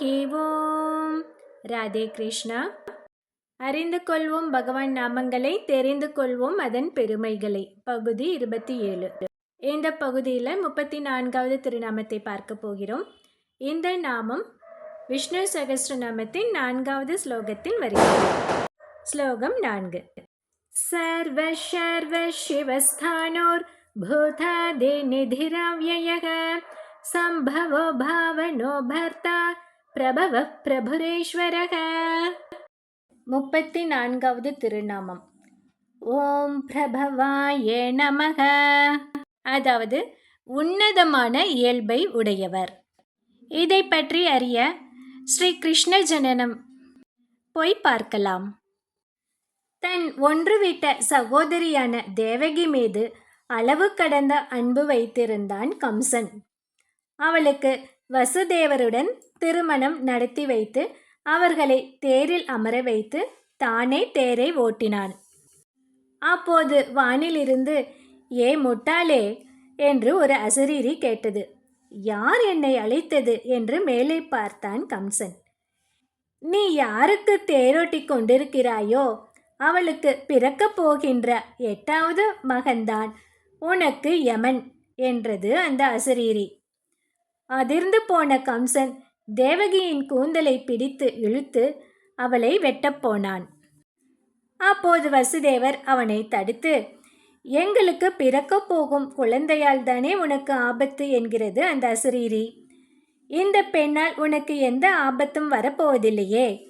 ஓம் ராதே கிருஷ்ணா. அறிந்து கொள்வோம் பகவான் நாமங்களை தெரிந்து கொள்வோம் அதன் பெருமைகளை. பகுதி இருபத்தி ஏழு. இந்த பகுதியில் முப்பத்தி நான்காவது திருநாமத்தை பார்க்க போகிறோம். இந்த நாமம் விஷ்ணு சகஸ்ரநாமத்தின் நான்காவது ஸ்லோகத்தில் வருகிறது. ஸ்லோகம் நான்கு. சர்வ சர்வ சிவஸ்தானோர் பூதாதி நிதிரவ்யயக சம்பவோ பாவனோ பர்த்தா பிரபவ பிரபுரேஸ்வரக. முப்பத்தி நான்காவது திருநாமம். ஓம் பிரபவாயே நமக. அதாவது உன்னதமான இயல்பை உடையவர். இதை பற்றி அறிய ஸ்ரீ கிருஷ்ண ஜனனம் போய் பார்க்கலாம். தன் ஒன்றுவிட்ட சகோதரியான தேவகி மீது அளவு கடந்த அன்பு வைத்திருந்தான் கம்சன். அவளுக்கு வசுதேவருடன் திருமணம் நடத்தி வைத்து அவர்களை தேரில் அமர வைத்து தானே தேரை ஓட்டினான். அப்போது வானிலிருந்து ஏ முட்டாளே என்று ஒரு அசரீரி கேட்டது. யார் என்னை அழைத்தது? என்று மேலே பார்த்தான் கம்சன். நீ யாருக்கு தேரோட்டி கொண்டிருக்கிறாயோ அவளுக்கு பிறக்கப் போகின்ற எட்டாவது மகன்தான் உனக்கு யமன் என்றது அந்த அசரீரி. அதிர்ந்து போன கம்சன் தேவகியின் கூந்தலை பிடித்து இழுத்து அவளை வெட்டப்போனான் அப்போது வசுதேவர் அவனை தடுத்து எங்களுக்கு பிறக்கப் போகும் குழந்தையால் தானே உனக்கு ஆபத்து என்கிறது அந்த அசரீரி. இந்த பெண்ணால் உனக்கு எந்த ஆபத்தும் வரப்போவதில்லையே.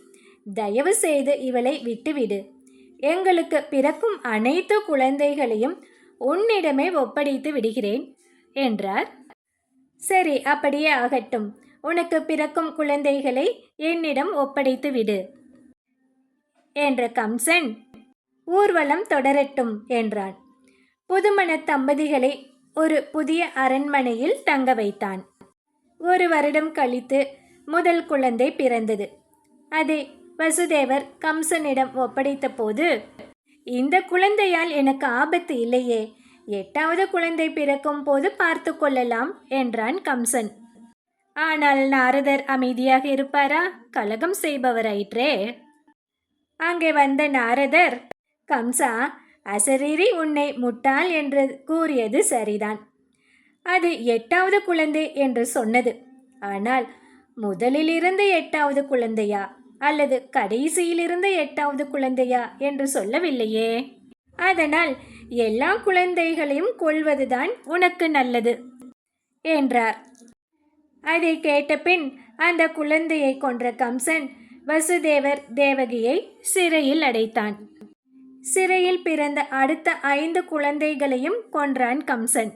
தயவு செய்து இவளை விட்டுவிடு. எங்களுக்கு பிறக்கும் அனைத்து குழந்தைகளையும் உன்னிடமே ஒப்படைத்து விடுகிறேன் என்றார். சரி அப்படியே ஆகட்டும். உனக்கு பிறக்கும் குழந்தைகளை என்னிடம் ஒப்படைத்து விடு என்ற கம்சன் ஊர்வலம் தொடரட்டும் என்றான். புதுமண தம்பதிகளை ஒரு புதிய அரண்மனையில் தங்க வைத்தான். ஒரு வருடம் கழித்து முதல் குழந்தை பிறந்தது. அதை வசுதேவர் கம்சனிடம் ஒப்படைத்த போது இந்த குழந்தையால் எனக்கு ஆபத்து இல்லையே. எட்டாவது குழந்தை பிறக்கும் போது பார்த்து கொள்ளலாம் என்றான் கம்சன். ஆனால் நாரதர் அமைதியாக இருப்பாரா? கலகம் செய்பவராயிற்றே. அங்கே வந்த நாரதர்? கம்சா அசரீரி உன்னை முட்டாள் என்று கூறியது சரிதான். அது எட்டாவது குழந்தை என்று சொன்னது. ஆனால் முதலிலிருந்து எட்டாவது குழந்தையா? அல்லது கடைசியிலிருந்து எட்டாவது குழந்தையா என்று சொல்லவில்லையே. அதனால் எல்லா குழந்தைகளையும் கொள்வதுதான் உனக்கு நல்லது என்றார். அதை கேட்டபின் அந்த குழந்தையை கொன்ற கம்சன் வசுதேவர் தேவகியை சிறையில் அடைத்தான். சிறையில் பிறந்த அடுத்த ஐந்து குழந்தைகளையும் கொன்றான் கம்சன்.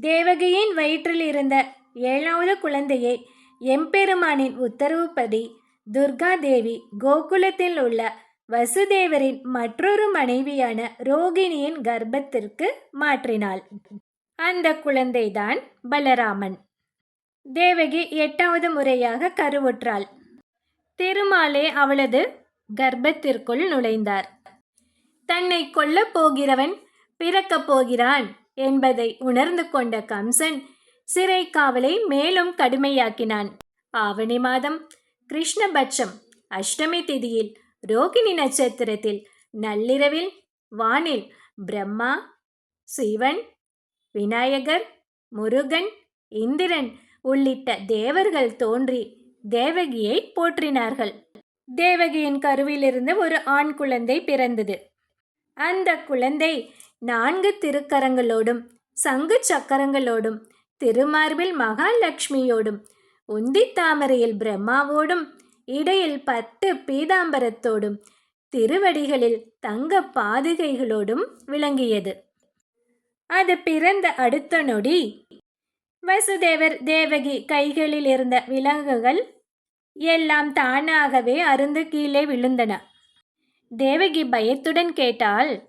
தேவகியின் வயிற்றில் இருந்த ஏழாவது குழந்தையை எம்பெருமானின் உத்தரவுப்படி துர்கா தேவி கோகுலத்தில் உள்ள வசுதேவரின் மற்றொரு மனைவியான ரோகிணியின் கர்ப்பத்திற்கு மாற்றினாள். அந்த குழந்தைதான் பலராமன். தேவகி எட்டாவது முறையாக கருவுற்றாள். திருமாலே அவளது கர்ப்பத்திற்குள் நுழைந்தார். தன்னை கொல்லப் போகிறவன் பிறக்கப் போகிறான் என்பதை உணர்ந்து கொண்ட கம்சன் சிறை காவலை மேலும் கடுமையாக்கினான். ஆவணி மாதம் கிருஷ்ணபட்சம் அஷ்டமி திதியில் ரோகிணி நட்சத்திரத்தில் நள்ளிரவில் வானில் பிரம்மா சிவன் விநாயகர் முருகன் இந்திரன் உள்ளிட்ட தேவர்கள் தோன்றி தேவகியை போற்றினார்கள் தேவகியின் கருவிலிருந்து ஒரு ஆண் குழந்தை பிறந்தது அந்த குழந்தை நான்கு திருக்கரங்களோடும் சங்கு சக்கரங்களோடும் திருமார்பில் மகாலட்சுமியோடும் உந்தித்தாமரையில் பிரம்மாவோடும் இடையில் பத்து பீதாம்பரத்தோடும் திருவடிகளில் தங்க பாதுகைகளோடும் விளங்கியது. அது பிறந்த அடுத்த நொடி. வசுதேவர் தேவகி கைகளில் இருந்த விலங்குகள் எல்லாம் தானாகவே அருந்து கீழே விழுந்தன. தேவகி பயத்துடன் கேட்டால்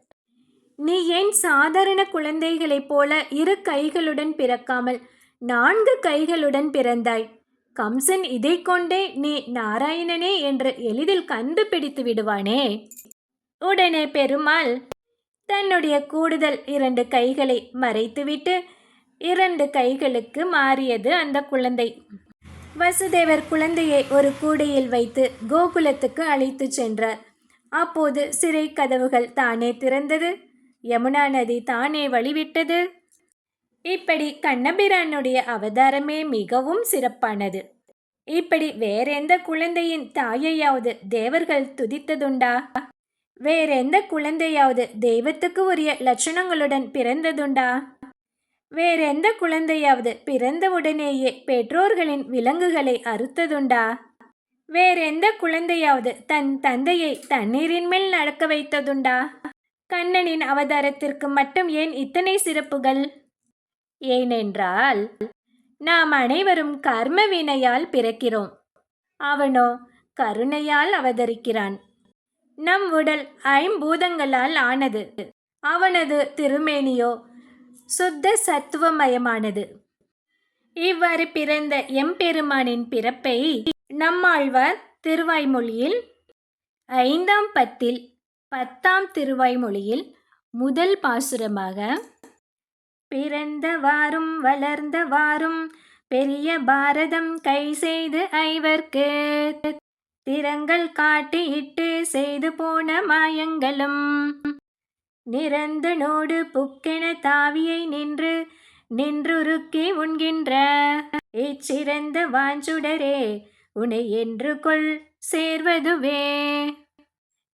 நீ ஏன் சாதாரண குழந்தைகளைப் போல இரு கைகளுடன் பிறக்காமல் நான்கு கைகளுடன் பிறந்தாய்? கம்சன் இதை கொண்டே நீ நாராயணனே என்று எளிதில் கண்டுபிடித்து விடுவானே. உடனே பெருமாள் தன்னுடைய கூடுதல் இரண்டு கைகளை மறைத்துவிட்டு இரண்டு கைகளுக்கு மாறியது அந்த குழந்தை. வசுதேவர் குழந்தையை ஒரு கூடையில் வைத்து கோகுலத்துக்கு அழைத்துச் சென்றார். அப்போது சிறை கதவுகள் தானே திறந்தது. யமுனா நதி தானே வழிவிட்டது. இப்படி கண்ணபிரானுடைய அவதாரமே மிகவும் சிறப்பானது. இப்படி வேறெந்த குழந்தையின் தாயையாவது தேவர்கள் துதித்ததுண்டா? வேறெந்த குழந்தையாவது தெய்வத்துக்கு உரிய லட்சணங்களுடன் பிறந்ததுண்டா? வேறெந்த குழந்தையாவது பிறந்தவுடனேயே பெற்றோர்களின் விலங்குகளை அறுத்ததுண்டா? வேறெந்த குழந்தையாவது தன் தந்தையை தண்ணீரின் மேல் நடக்க வைத்ததுண்டா? கண்ணனின் அவதாரத்திற்கு மட்டும் ஏன் இத்தனை சிறப்புகள்? ஏனென்றால் நாம் அனைவரும் கர்ம வினையால் பிறக்கிறோம். அவனோ கருணையால் அவதரிக்கிறான். நம் உடல் ஐம்பூதங்களால் ஆனது. அவனது திருமேனியோ சுத்த சத்துவமயமானது. இவ்வாறு பிறந்த எம்பெருமானின் பிறப்பை நம்மாழ்வார் திருவாய்மொழியில் ஐந்தாம் பத்தில் பத்தாம் திருவாய்மொழியில் முதல் பாசுரமாக பிறந்தவாறும் வளர்ந்தவாறும் பெரிய பாரதம் கை செய்து ஐவர்க்கு திறங்கள் காட்டி இட்டு செய்து போன மாயங்களும். நிறந்தனோடு புக்கென தாவியை நின்று நின்றுருக்கி உண்கின்ற இச்சிறந்த வாஞ்சுடரே உனை என்று கொள் சேர்வதுவே.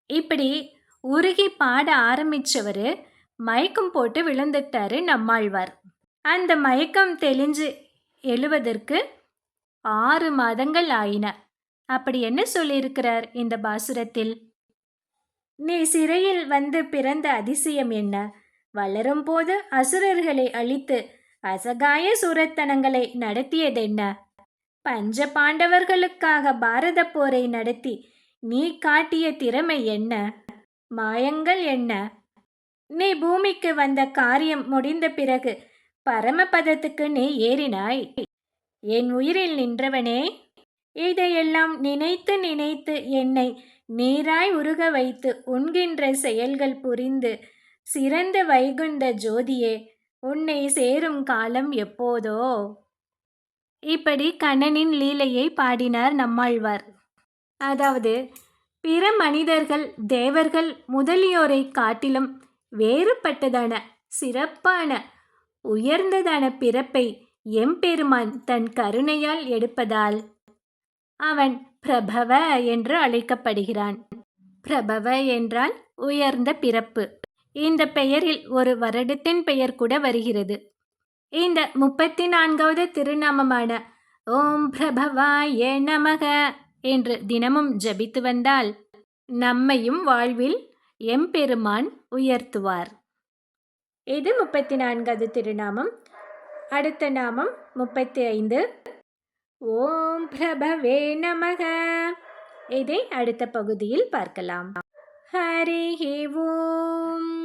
இப்படி உருகி பாட ஆரம்பிச்சவர் மயக்கம் போட்டு விழுந்துட்டாரு நம்மாழ்வார். அந்த மயக்கம் தெளிஞ்சு எழுவதற்கு ஆறு மாதங்கள் ஆயின. அப்படி என்ன சொல்லியிருக்கிறார் இந்த பாசுரத்தில்? நீ சிறையில் வந்து பிறந்த அதிசயம் என்ன? வளரும் போது அசுரர்களை அழித்து அசகாய சூரத்தனங்களை நடத்தியதென்ன? பஞ்ச பாண்டவர்களுக்காக பாரத போரை நடத்தி நீ காட்டிய திறமை என்ன? மாயங்கள் என்ன? நீ பூமிக்கு வந்த காரியம் முடிந்த பிறகு பரமபதத்துக்கு நீ ஏறினாய். என் உயிரில் நின்றவனே இதையெல்லாம் நினைத்து நினைத்து என்னை நீராய் உருக வைத்து உண்கின்ற செயல்கள் புரிந்து சிறந்த வைகுண்ட ஜோதியே உன்னை சேரும் காலம் எப்போதோ? இப்படி கண்ணனின் லீலையை பாடினார் நம்மாழ்வார். அதாவது பிற மனிதர்கள் தேவர்கள் முதலியோரை காட்டிலும் வேறுபட்டதான சிறப்பான உயர்ந்ததான பிறப்பை எம்பெருமான் தன் கருணையால் எடுப்பதால் அவன் பிரபவ என்று அழைக்கப்படுகிறான். பிரபவ என்றால் உயர்ந்த பிறப்பு. இந்த பெயரில் ஒரு வருடத்தின் பெயர் கூட வருகிறது. இந்த முப்பத்தி நான்காவது திருநாமமான ஓம் பிரபவாய நமக என்று தினமும் ஜபித்து வந்தால் நம்மையும் வாழ்வில் எம்பெருமான் உயர்த்துவார். இது முப்பத்தி நான்காவது திருநாமம். அடுத்த நாமம் முப்பத்தி ஐந்து ஓம் பிரபவே நமக. இதை அடுத்த பகுதியில் பார்க்கலாம். ஹரி ஓம்.